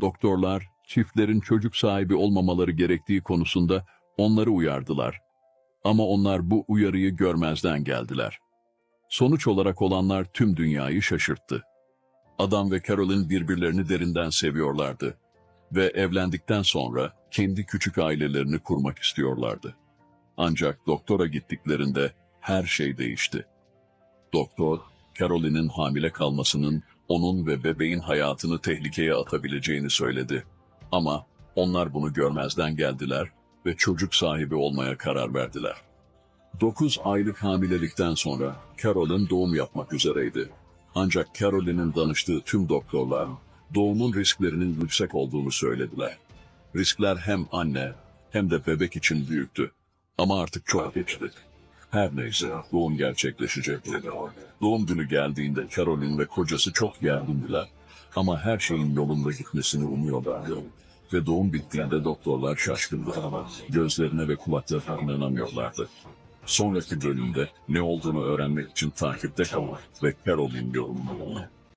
Doktorlar, çiftlerin çocuk sahibi olmamaları gerektiği konusunda onları uyardılar. Ama onlar bu uyarıyı görmezden geldiler. Sonuç olarak olanlar tüm dünyayı şaşırttı. Adam ve Carolyn birbirlerini derinden seviyorlardı ve evlendikten sonra kendi küçük ailelerini kurmak istiyorlardı. Ancak doktora gittiklerinde her şey değişti. Doktor, Carolyn'in hamile kalmasının onun ve bebeğin hayatını tehlikeye atabileceğini söyledi. Ama onlar bunu görmezden geldiler ve çocuk sahibi olmaya karar verdiler. 9 aylık hamilelikten sonra Carolyn doğum yapmak üzereydi. Ancak Carolyn'in danıştığı tüm doktorlar doğumun risklerinin yüksek olduğunu söylediler. Riskler hem anne hem de bebek için büyüktü. Ama artık çok geçti. Her neyse doğum gerçekleşecekti. Doğum günü geldiğinde Carolyn ve kocası çok gergindiler. Ama her şeyin yolunda gitmesini umuyorlardı. Ve doğum bittiğinde doktorlar şaşkındı. Gözlerine ve kulaklarına inanamıyorlardı. Sonraki bölümde ne olduğunu öğrenmek için takipte kalın ve Carolyn yorumunu.